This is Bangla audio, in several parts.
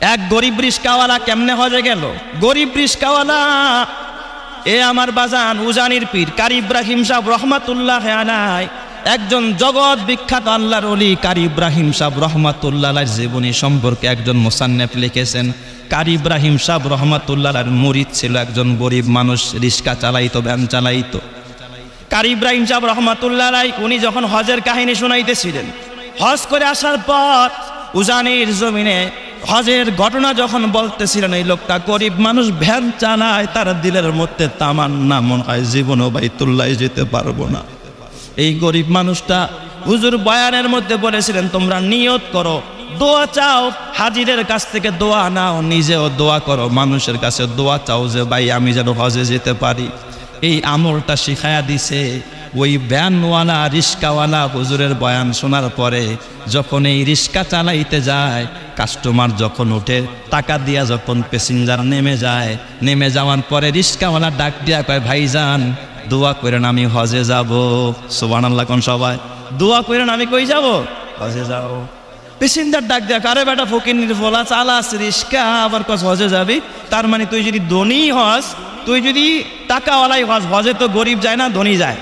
এক গরিব রিস্কাওয়ালা কেমনে হজে গেল? গরিব রিস্কাওয়ালা, এ আমার বাজান উজানির পীর, কারি ইব্রাহিম সাহ রহমাতুল্লাহ আলাই একজন জগৎ বিখ্যাত আল্লাহর অলি কারি ইব্রাহিম সাহ রহমাতুল্লাহ জীবনী সম্পর্কে একজন মোসান্নেফ লিখেছেন, কারি ইব্রাহিম সাহ রহমাতুল্লাহ মুরিদ ছিল একজন গরিব মানুষ, রিস্কা চালাইতো ব্যান চালাইতো। কারি ইব্রাহিম সাহ রহমাতুল্লাহ উনি যখন হজের কাহিনী শোনাইতেছিলেন, হজ করে আসার পর উজানির জমিনে হজের ঘটনা যখন বলতেছিলেন, এই লোকটা গরিব মানুষ, ভ্যান চানায় তার দিলের মধ্যে তামান্না মনে হয় জীবনও বাইতুল্লায় যেতে পারব না। এই গরিব মানুষটা হুজুর বয়ানের মধ্যে বলেছিলেন, তোমরা নিয়ত করো, দোয়া চাও, হাজিরের কাছ থেকে দোয়া নাও, নিজেও দোয়া করো, মানুষের কাছে দোয়া চাও যে, ভাই, আমি যেন হজে যেতে পারি। এই আমলটা শিখায়া দিছে। ওই ব্যানওয়ালা, রিস্কাওয়ালা হুজুরের বয়ান শোনার পরে যখন এই রিস্কা চালাইতে যায়, কাস্টমার যখন ওঠে, টাকা দিয়া যখন প্যাসেঞ্জার নেমে যায়, নেমে যাওয়ার পরে রিস্কাওয়ালা ডাক দিয়া কয় ভাইজান দোয়া করেন আমি হজে যাব। সোবান আল্লাহ কোন সবাই, দোয়া করেন আমি কই যাব? হজে যাব। প্যাসেঞ্জার ডাক দেখ আরে বেটা ফকির বলা চালাস, রিস্কা, আবার কস হজে যাবি? তার মানে তুই যদি ধনী হস, তুই যদি টাকাওয়ালাই হস, হজে তো গরিব যায় না, ধনী যায়।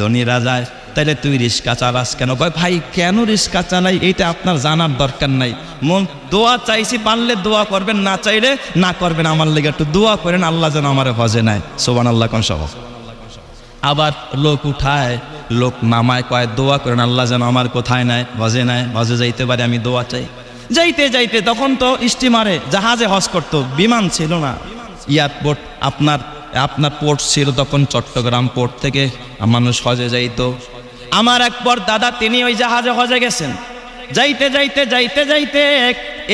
ধনীরা যায় তাহলে তুই রিস্কা চালাস কেন? কয়, ভাই, কেন রিস্কা চালাই? এইটা আপনার জানার দরকার নাই। মন, দোয়া চাইছি, পারলে দোয়া করবেন, না চাইলে না করবেন আমার লেগে। একটু দোয়া করেন, আল্লাহ যেন আমার হজে নেয়। সোবান আল্লাহ কোন সহ আবার লোক উঠায়, লোক নামায়, কয়, দোয়া করেন, আল্লাহ যেন আমার কোথায় নেয়? হজে নেয়? হজে যাইতে পারে, আমি দোয়া চাই। যাইতে যাইতে তখন তো স্টিমারে জাহাজে হজ করতো, বিমান ছিল না। এয়ারপোর্ট আপনার আপনার পোর্ট ছিল তখন চট্টগ্রাম পোর্ট থেকে মানুষ হজে যাইতো। আমার একবার দাদা, তিনি ওই জাহাজে হজে গেছেন। যাইতে যাইতে যাইতে যাইতে,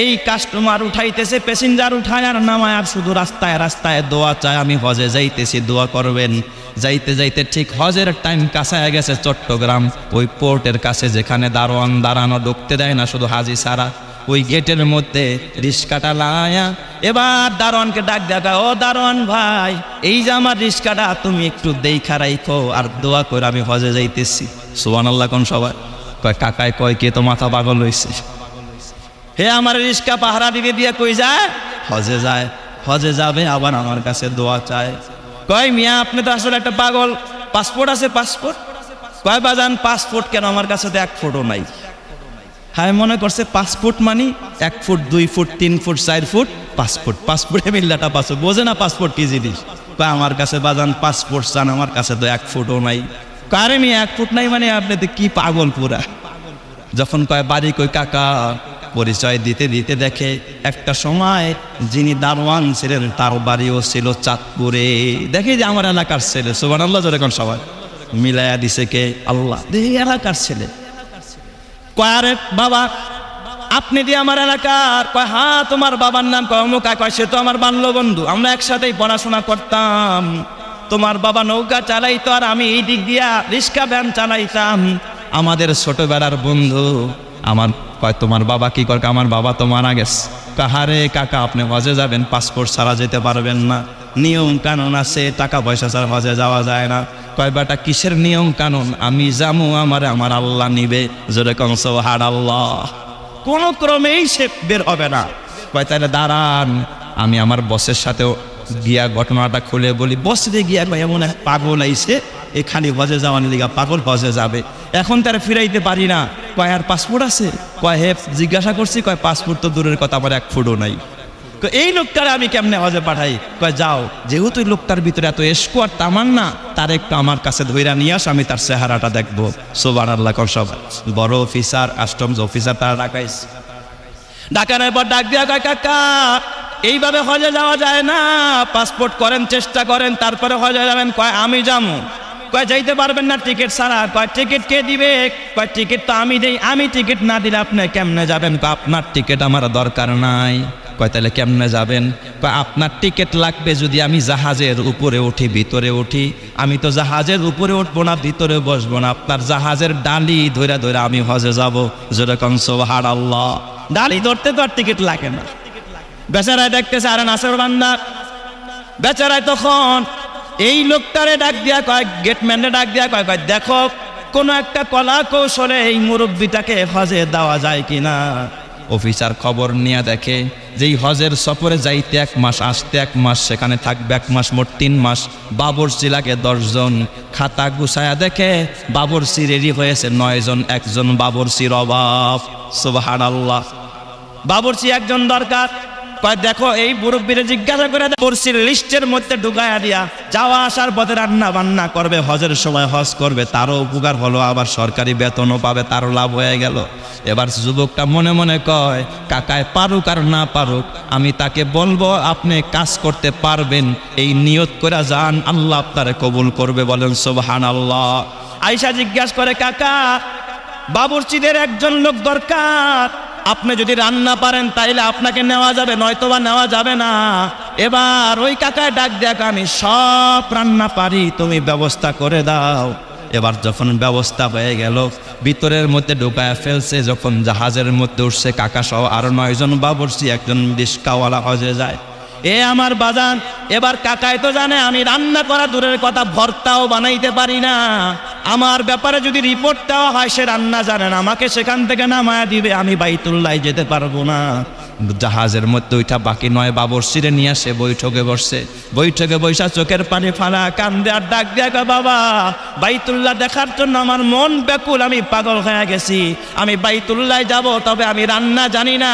এই কাস্টমার উঠাইতেছে প্যাসেঞ্জার উঠায় আর নামায়, আর শুধু রাস্তায় রাস্তায় দোয়া চায়, আমি হজে যাইতেছি, দোয়া করবেন। যাইতে যাইতে ঠিক হজের টাইম কাছায় গেছে চট্টগ্রাম, ওই পোর্টের কাছে যেখানে দারোয়ান দাঁড়ানো, ঢুকতে দেয় না, শুধু হাজি সারা ওই গেটের মধ্যে রিস্কাটা লায়া। এবার দারোয়ানকে ডাক দেখা ও দারোয়ান ভাই, এই যে আমার রিস্কাটা, তুমি একটু দেখা রাইখো আর দোয়া করে, আমি হজে যাইতেছি। সুবান আল্লাহ কোন সবাই। কয়, কাকায় কয়, কে তো মাথা পাগল হয়েছে হে আমার রিস্কা পাহারা দিবে দিয়ে কই যায়? হজে যায়, হজে যাবে, আবার আমার কাছে দোয়া চায়। কয়, মিয়া, আপনি তো আসলে একটা পাগল, পাসপোর্ট আছে, পাসপোর্ট? কয়, বাজান, পাসপোর্ট কেন? আমার কাছে তো এক ফুটও নাই। হ্যাঁ মনে করছে পাসপোর্ট মানি? এক ফুট, দুই ফুট, তিন ফুট, চার ফুট পাসপোর্ট পাসপোর্টে মিল্লাটা পাসপোর্ট বোঝে না পাসপোর্ট কি জিনিস? আমার কাছে বাজান পাসপোর্ট চান, আমার কাছে তো এক ফুটও নাই। কারে মি, এক ফুট নাই মানে আপনি তো কি পাগল পুরা? যখন কয়, বাড়ি কই, কাকা, পরিচয় দিতে দিতে দেখে, একটা সময় যিনি দারোয়ান ছিলেন, তার বাড়িও ছিল চাঁদপুরে। দেখে যে আমার এলাকার ছেলে সুবান আল্লাহ যখন সবাই। মিলাইয়া দিছে কে? আল্লাহ। দেখি এলাকার ছেলে। কয়, আরে বাবা, আপনি দিয়ে আমার এলাকার, কয়, হা, তোমার বাবার নাম কয়, অমুক কয়, সে তো আমার বাল্য বন্ধু। আমরা একসাথেই পড়াশোনা করতাম। তোমার বাবা নৌকা চালাইতো আর আমি এই দিক দিয়া রিক্সা, ভ্যান চালাইতাম। আমাদের ছোটবেলার বন্ধু, আমার, কয়, তোমার বাবা কি করে আমার বাবা তো মারা গেছে। কাহারে কাকা, আপনি হজে যাবেন, পাসপোর্ট ছাড়া যেতে পারবেন না। নিয়ম কানুন আছে, টাকা পয়সা ছাড়া হজে যাওয়া যায় না। কয়, বেটা, কিসের নিয়ম কানুন? আমি জামু আমার আমার আল্লাহ নিবে। জোরে কংস হার আল্লাহ কোন ক্রমেই সে বের হবে না। কয় তাহলে দাঁড়ান, আমি আমার বসের সাথেও গিয়া ঘটনাটা খুলে বলি। বস গিয়া এমন এক পাগল আইছে, এখানে হজে যাওয়ার লিগা পাগল হজে যাবে। এখন তারা ফিরাইতে পারি না। কয়, আর পাসপোর্ট আছে? কয়, হে, জিজ্ঞাসা করছি। কয়, পাসপোর্ট তো দূরের কথা, আমার এক ফুটও নাই। কয়, এই লোকটার আমি কেমনে হজে পাঠাই? কয় যাও যেহেতু লোকটার ভিতরে এত এসকো আর তামান না তার একটু আমার কাছে ধৈরা নিয়ে আস আমি তার চেহারাটা দেখব। সোবান আল্লাহ কর বড় অফিসার কাস্টমস অফিসার তারা ডাকাইছে। ডাকানোর পর ডাক দিয়া কয় কাকা এইভাবে হজে যাওয়া যায় না। পাসপোর্ট করেন চেষ্টা করেন তারপরে হজে যাবেন। কয় আমি যাব। কয় যাইতে পারবেন না টিকিট ছাড়া। কয় টিকিট কে দিবে? কয় টিকিট তো আমি দেই। আমি টিকিট না দিলে আপনি কেমনে যাবেন? আপনার টিকিট আমার দরকার নাই। কয় তাহলে কেমনে যাবেন? কয়, আপনার টিকিট লাগবে যদি আমি জাহাজের উপরে উঠি, ভিতরে উঠি। আমি তো জাহাজের উপরে উঠবো না, ভিতরে বসবো না। আপনার জাহাজের ডালি ধরে ধরে আমি হজে যাব। যেরকম সোহার আল্লাহ ডালি ধরতে তো আর টিকিট লাগে না। বেচারায় দেখতেছে আরে নাসর বান্দা, বেচারায় তখন এই লোকটারে ডাক দিয়া কয় গেটম্যানে ডাক দিয়া কয় কয়, দেখো, কোনো একটা কলা কৌশলে এই মুরব্বিটাকে হজে দেওয়া যায় কিনা? অফিসার খবর নিয়ে দেখে, যেই হজের সফরে যাইতে এক মাস, আসতে এক মাস, সেখানে থাকবে এক মাস, মোট তিন মাস। বাবরসি লাগে দশজন। খাতা গুছায়া দেখে বাবরসি রেডি হয়েছে নয়জন, একজন বাবরসির অভাব। সুবাহ আল্লাহ বাবরসি একজন দরকার। দেখো, এই মুরব্বীরে জিজ্ঞাসা করে বাবরসির লিস্টের মধ্যে ঢুকায়া দিয়া, যাওয়া আসার পথে রান্না বান্না করবে, হজের সময় হজ করবে, তারও উপকার হলো, আবার সরকারি বেতনও পাবে, তারও লাভ হয়ে গেল। এবার যুবকটা মনে মনে কয়, কাকায় পারুক আর না পারুক, আমি তাকে বলব, আপনি কাজ করতে পারবেন, এই নিয়ত করে যান, আল্লাহ আপনারে কবুল করবে। বলেন সোবহান আল্লাহ আয়সা জিজ্ঞাসা করে, কাকা, বাবুরচিদের একজন লোক দরকার। আপনি যদি রান্না পারেন, তাইলে আপনাকে নেওয়া যাবে, নয়তোবা নেওয়া যাবে না। এবার ওই কাকায় ডাক দেখ, আমি সব রান্না পারি, তুমি ব্যবস্থা করে দাও। এবার যখন ব্যবস্থা হয়ে গেল, ভিতরের মধ্যে ঢোকায় ফেলছে, যখন জাহাজের মধ্যে উঠছে, কাকা সহ আরও নয়জন বাবরসি একজন বিষ্কাওয়ালা হজে যায়। এ আমার বাজান, এবার কাকায় তো জানে আমি রান্না করা দূরের কথা, ভর্তাও বানাইতে পারি না। আমার ব্যাপারে যদি রিপোর্ট দেওয়া হয়, সে রান্না জানেন আমাকে সেখান থেকে নামায়া দিবে, আমি বাইতুল্লায় যেতে পারব না। জাহাজের মধ্যে ওইটা বাকি নয় বাবর সিরে নিয়ে আসে, বৈঠকে বসছে বৈঠকে বৈশা চোখের পানি ফালা, কান্দে আর ডাক দিয়া বাবা, বাইতুল্লাহ দেখার জন্য আমার মন ব্যাকুল, আমি পাগল হয়ে গেছি। আমি বাইতুল্লায় যাব, তবে আমি রান্না জানি না।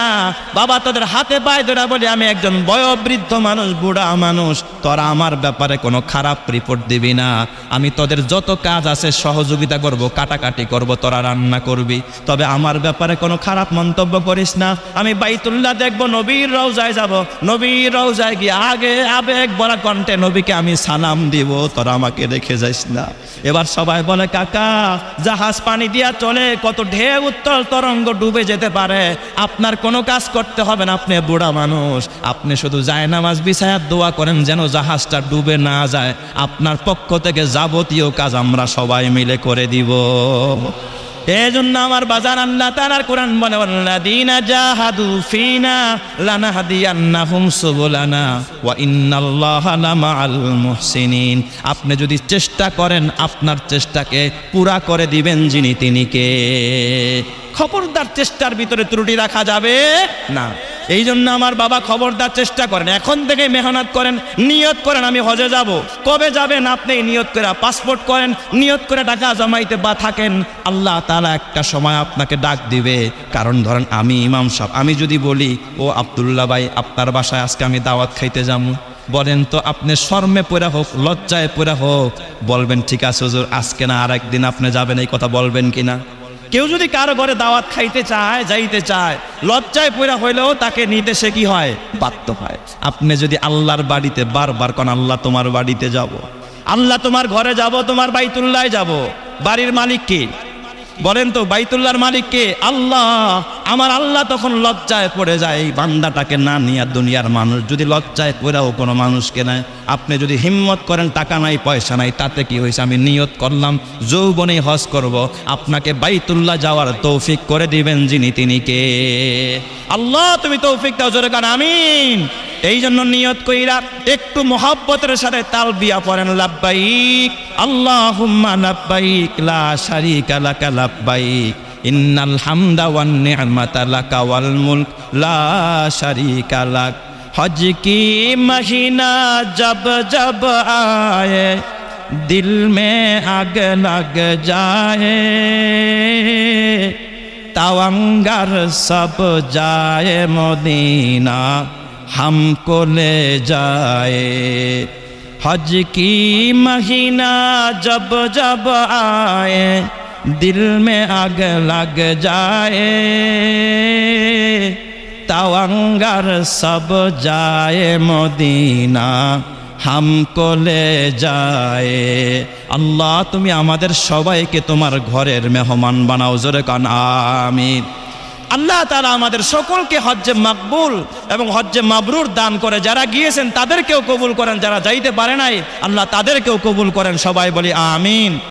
বাবা, তোদের হাতে পায়ে ধরা বলে আমি একজন বয়োবৃদ্ধ মানুষ, বুড়া মানুষ। তোরা আমার ব্যাপারে কোনো খারাপ রিপোর্ট দিবি না। আমি তোদের যত কাজ আছে, সহযোগিতা করব, কাটাকাটি করব, তোরা রান্না করবি। তবে আমার ব্যাপারে কোনো খারাপ মন্তব্য করিস না। আমি বাইতুল্লাহ দেখব নবীর রওজায় যাব। নবীর রওজায় গিয়ে আগে আবেগ বলা কণ্ঠে নবীকে আমি সালাম দিব। তোরা আমাকে রেখে যাইস না। এবার সবাই বলে, কাকা, জাহাজ পানি দিয়া চলে কত ঢেউ উত্তল তরঙ্গ ডুবে যেতে পারে। আপনার কোনো কাজ করতে হবে না, আপনি বুড়া মানুষ। আপনি শুধু যায় নামাজ বিছায়া দোয়া করেন যেন জাহাজটা ডুবে না যায়। আপনার পক্ষ থেকে যাবতীয় কাজ আমরা সবাই মিলে করে দিব। এই জন্য আমার বাজার আল্লাহ তালার কোরআন বলে দিনা জাহাদু ফিনা লানা হাদিয়ান্নাহুম সুবুলানা ওয়া ইন্নাল্লাহা লামাআল মুহসিনিন। আপনি যদি চেষ্টা করেন, আপনার চেষ্টাকে পুরা করে দিবেন যিনি তিনি কে। খবরদার চেষ্টার ভিতরে ত্রুটি রাখা যাবে না। এই জন্য আমার বাবা খবরদার চেষ্টা করেন। এখন থেকে মেহনত করেন, নিয়ত করেন, আমি হজে যাব। কবে যাবেন আপনি নিয়ত করে পাসপোর্ট করেন, নিয়ত করে টাকা জমাইতে বা থাকেন, আল্লাহ তালা একটা সময় আপনাকে ডাক দিবে। কারণ ধরেন আমি ইমাম সাহেব, আমি যদি বলি, ও আবদুল্লাহ ভাই, আপনার বাসায় আজকে আমি দাওয়াত খাইতে যাব? বলেন তো, আপনি শর্মে পড়া হোক, লজ্জায় পড়া হোক। বলবেন, ঠিক আছে হুজুর, আজকে না আর একদিন আপনি যাবেন, এই কথা বলবেন কিনা? কেউ যদি কারও ঘরে দাওয়াত খাইতে চায়, যাইতে চায়, লজ্জায় পড়া হইলেও তাকে নিতে সে কি হয়? বাধ্য হয়। আপনি যদি আল্লাহর বাড়িতে বারবার কন, আল্লাহ তোমার বাড়িতে যাব। আল্লাহ তোমার ঘরে যাব, তোমার বাইতুল্লায় যাব। বাড়ির মালিক কে? বলেন তো, বাইতুল্লাহর মালিক কে? আল্লাহ। আমার আল্লাহ তখন লজ্জায় পড়ে যায়, এই বান্দাটাকে না নিয়ে দুনিয়ার মানুষ। যদি লজ্জায় পড়েও কোনো মানুষকে নেয় আপনি যদি হিম্মত করেন, টাকা নাই, পয়সা নাই, তাতে কি হয়েছে? আমি নিয়ত করলাম যৌবনে হজ করব। আপনাকে বাইতুল্লাহ যাওয়ার তৌফিক করে দিবেন যিনি, তিনি কে? আল্লাহ, তুমি তৌফিক দাও, জোরে কান, আমিন। এই জন্য নিয়ত কইরা একটু মোহাব্বতের সাথে তাল বিয়া পড়েন, লাব্বাইক, আল্লাহুম্মা লাব্বাইক, লা শারিকা লাকা লাব্বাইক, ইন্নাল হামদা ওয়ান নি'মাতা লাকা ওয়াল মুলক, লা শারিকা লাক। হজ কি মহিনা জব জব আয়ে, দিল মে আগ লগ যায়। তাওয়াঙ্গার সব যায় মদিনা। हमको ले जाए हज की महीना जब जब आए दिल में आग लग जाए तवंगर सब जाए মদিনা হামকো লে যায় আল্লাহ তুমি আমাদের সবাইকে তোমার ঘরের মেহমান বানাও জোরে কান আমিন আল্লাহ তারা আমাদের সকলকে হজ্জে মাকবুল এবং হজ্জে মাবরুর দান করে, যারা গিয়েছেন তাদেরকেও কবুল করেন, যারা যাইতে পারে নাই, আল্লাহ তাদেরকেও কবুল করেন, সবাই বলি আমিন।